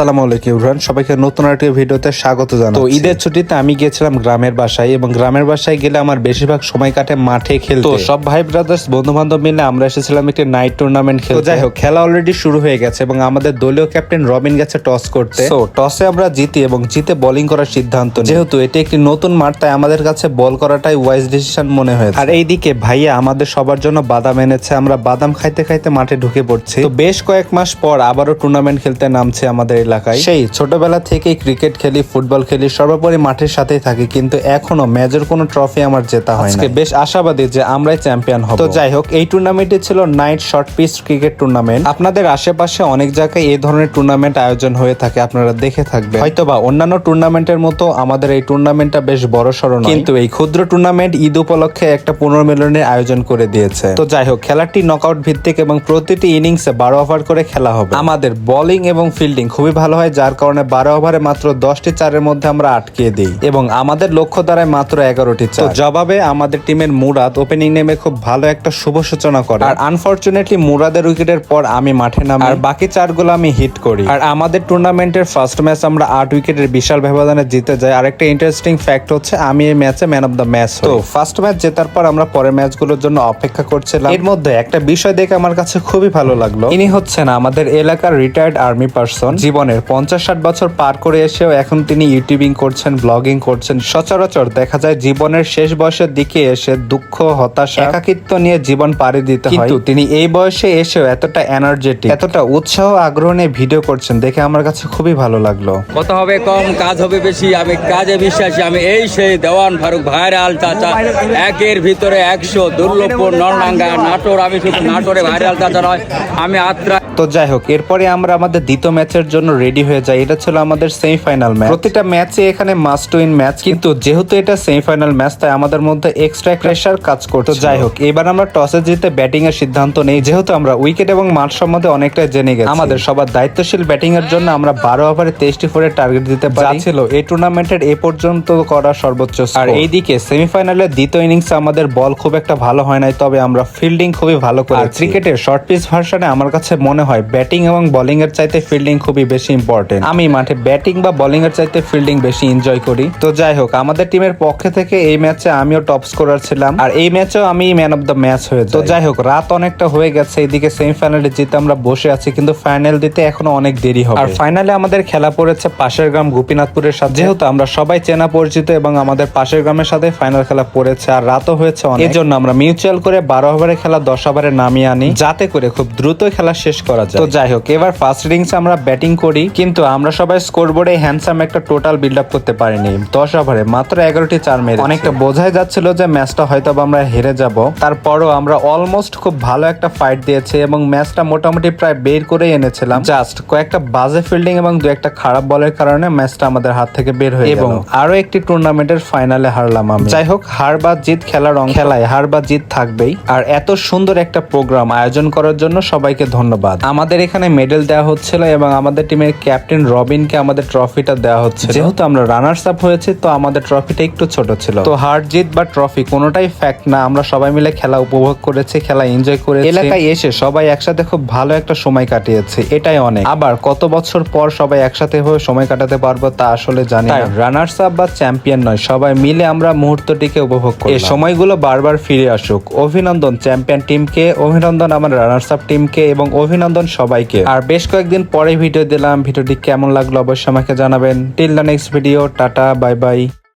আসসালামু আলাইকুম ইমরান। সবাইকে নতুন আরেকটি ভিডিওতে স্বাগত জানাই তো ঈদের ছুটিতে আমি গিয়েছিলাম গ্রামের বাসায় এবং গ্রামের বাসায় গেলে আমার বেশিরভাগ সময় কাটে মাঠে খেলতে। তো সব ভাই ব্রাদার্স বন্ধু বান্ধব মিলে আমরা এসেছিলাম একটি নাইট টুর্নামেন্ট খেলতে। তো যাই হোক খেলা অলরেডি শুরু হয়ে গেছে এবং আমাদের দলীয় ক্যাপ্টেন রবিন গেছে টস করতে। তো টসে আমরা জিতি এবং জিতে বোলিং করার সিদ্ধান্ত। যেহেতু এটি একটি নতুন মাঠ তাই আমাদের কাছে বল করাটাই ওয়াইজ ডিসিশন মনে হয়েছে। আর এইদিকে ভাইয়া আমাদের সবার জন্য বাদাম এনেছে। আমরা বাদাম খাইতে খাইতে মাঠে ঢুকে পড়ছি। তো বেশ কয়েক মাস পর আবারও টুর্নামেন্ট খেলতে নামছে আমাদের এলাকায়। সেই ছোটবেলা থেকেই ক্রিকেট খেলি ফুটবল খেলি সর্বোপরি মাঠের সাথেই থাকি কিন্তু এখনও মেজর কোনো ট্রফি আমার জেতা হয় না বেশ আশাবাদী যে আমরাই চ্যাম্পিয়ন হব। তো যাই হোক এই টুর্নামেন্টটি ছিল night short pitch cricket tournament আপনাদের আশেপাশে অনেক জায়গায় এই ধরনের টুর্নামেন্ট আয়োজন হয়ে থাকে আপনারা দেখে থাকবেন। হয়তোবা অন্যান্য টুর্নামেন্টের মতো আমাদের এই টুর্নামেন্টটা বেশ বড় সড়ো কিন্তু এই ক্ষুদ্র টুর্নামেন্ট ঈদ উপলক্ষে একটা পুনর্মিলনের আয়োজন করে দিয়েছে। তো যাই হোক খেলাটি নকআউট ভিত্তিক এবং প্রতিটি ইনিংসে বারো ওভার করে খেলা হবে। আমাদের বোলিং এবং ফিল্ডিং খুবই ভালো হয় যার কারণে বারো ওভারে মাত্র দশটি চারের মধ্যে আমরা আটকে দিই এবং আমাদের লক্ষ্য দাঁড়ায় মাত্র এগারোটি চার। জবাবে আমাদের টিমের মুরাদ ওপেনিং নেমে খুব ভালো একটা শুভ সূচনা করে। আর আনফরচুনেটলি মুরাদের উইকেটের পর আমি মাঠে নামি। আর বাকি চারগুলো আমি হিট করি। আর আমাদের টুর্নামেন্টের ফার্স্ট ম্যাচ আমরা আট উইকেটের বিশাল ব্যবধানে জিতে যাই। আর একটা ইন্টারেস্টিং ফ্যাক্ট হচ্ছে আমি এই ম্যাচে ম্যান অফ দ্য ম্যাচ তো ফার্স্ট ম্যাচ জেতার পর আমরা পরের ম্যাচগুলোর জন্য অপেক্ষা করছিলাম। এর মধ্যে একটা বিষয় দেখে আমার কাছে খুবই ভালো লাগল। ইনি হচ্ছেন আমাদের এলাকার রিটায়ার্ড আর্মি পার্সন জীবনের পঞ্চাশ ষাট বছর পার করে এসেও এখন তিনি ইউটিউবিং করছেন ব্লগিং করছেন। সচরাচর দেখা যায় জীবনের শেষ বয়সের দিকে এসে দুঃখ হতাশা একাকিত্ব নিয়ে জীবন পাড়ি দিতে হয়। কিন্তু তিনি এই বয়সে এসেও এতটা এনার্জেটিক এতটা উৎসাহ আগ্রহ নিয়ে ভিডিও করছেন দেখে আমার কাছে খুবই ভালো লাগল। কথা হবে কম কাজ হবে বেশি আমি কাজে বিশ্বাসী আমি এই সেই দেওয়ান ফারুক ভাইরাল চাচা একের ভিতরে একশো দুর্লভপুর নরনাঙ্গা নাটোর আমি শুধু নাটোরে ভাইরাল চাচা নয় আমি আত্রা তো যাই হোক এরপরে আমরা আমাদের দ্বিতীয় ম্যাচের জন্য রেডি হয়ে যাই। এটা ছিল আমাদের সেমিফাইনাল ম্যাচ প্রতিটা ম্যাচে এখানে মাস্ট উইন ম্যাচ কিন্তু যেহেতু এটা সেমিফাইনাল ম্যাচ তাই আমাদের মধ্যে এক্সট্রা প্রেশার কাজ করতো যাই হোক এবার আমরা টসে জিতে ব্যাটিং এর সিদ্ধান্ত নেই, যেহেতু আমরা উইকেট এবং মাঠ সম্বন্ধে অনেকটা জেনে গেছি। আমাদের সবার দায়িত্বশীল ব্যাটিং এর জন্য আমরা বারো ওভারে তেইশটি ফোরের টার্গেট দিতে পারি। ছিল এই টুর্নামেন্টের এ পর্যন্ত করা সর্বোচ্চ আর এইদিকে সেমিফাইনালের দ্বিতীয় ইনিংসে আমাদের বল খুব একটা ভালো হয় নাই, তবে আমরা ফিল্ডিং খুবই ভালো করি ক্রিকেটের শর্ট পিচ ভার্সনে আমার কাছে মনে হয় ব্যাটিং এবং বোলিং এর চাইতে ফিল্ডিং খুবই বেশি ইম্পর্টেন্ট আমি মাঠে ব্যাটিং বা বোলিং এর চাইতে ফিল্ডিং বেশি এনজয় করি। তো যাই হোক, আমাদের টিমের পক্ষে থেকে এই ম্যাচে আমিও টপ স্কোরার ছিলাম। আর এই ম্যাচেও আমি ম্যান অফ দ্য ম্যাচ হয়ে তো যাই হোক, রাত অনেকটা হয়ে গেছে এইদিকে সেমিফাইনালে জিতে আমরা বসে আছি, কিন্তু ফাইনাল দিতে এখনও অনেক দেরি হবে। আর ফাইনালে আমাদের খেলা পড়েছে পাশের গ্রাম গোপীনাথপুরের সাথে। যেহেতু আমরা সবাই চেনা পরিচিত এবং আমাদের পাশের গ্রামের সাথে ফাইনাল খেলা পড়েছে, আর রাতও হয়েছে অনেক। এই জন্য আমরা মিউচুয়াল করে বারো ওভারে খেলা দশ ওভারে নামিয়ে আনি। যাতে করে খুব দ্রুত খেলা শেষ করা যায়। তো যাই হোক এবার ফার্স্ট ইনিংস আমরা ব্যাটিং করি কিন্তু আমরা সবাই স্কোর বোর্ডে হ্যান্ডসাম একটা টোটাল বিল্ড আপ করতে পারিনি। দশ ওভারে মাত্র এগারোটি চার মেরে অনেকটা বোঝাই যাচ্ছিল যে ম্যাচটা হয়তো আমরা হেরে যাব। তারপরও আমরা অলমোস্ট খুব ভালো একটা ফাইট দিয়েছি এবং ম্যাচটা মোটামুটি প্রায় বের করে এনেছিলাম। জাস্ট কয়েকটা বাজে ফিল্ডিং এবং দু একটা খারাপ বলের কারণে ম্যাচটা আমাদের হাত থেকে বের হয়ে এবং আরও একটি টুর্নামেন্টের ফাইনালে হারলাম আমি। যাই হোক হার বা জিত খেলার অঙ্ক খেলায় হার বা জিত থাকবেই। আর এত সুন্দর একটা প্রোগ্রাম আয়োজন করার জন্য সবাইকে ধন্যবাদ। আমাদের এখানে মেডেল দেওয়া হচ্ছিল এবং আমাদের টিমের ক্যাপ্টেন রবিনকে আমাদের ট্রফিটা দেওয়া হচ্ছে যেহেতু আমরা রানার্স আপ হয়েছে তো আমাদের ট্রফিটা একটু ছোট ছিল। তো হার জিত বা ট্রফি কোনোটাই ফ্যাক্ট না আমরা সবাই মিলে খেলা উপভোগ করেছি খেলা এনজয় করেছি। এলাকায় এসে সবাই একসাথে খুব ভালো একটা সময় কাটিয়েছে এটাই অনেক। আবার কত বছর পর সবাই একসাথে হয়ে সময় কাটাতে পারব তা আসলে জানি না। রানার্স আপ বা চ্যাম্পিয়ন নয় সবাই মিলে আমরা মুহূর্তটিকে উপভোগ করি এই সময়গুলো বারবার ফিরে আসুক। অভিনন্দন চ্যাম্পিয়ন টিমকে অভিনন্দন আমার রানার্স আপ টিমকে এবং অভিনন্দন সবাইকে। আর বেশ কয়েকদিন পরে ভিডিও দিলাম। ভিডিওটি কেমন লাগল অবশ্যই আমাকে জানাবেন। Till the next video tata bye bye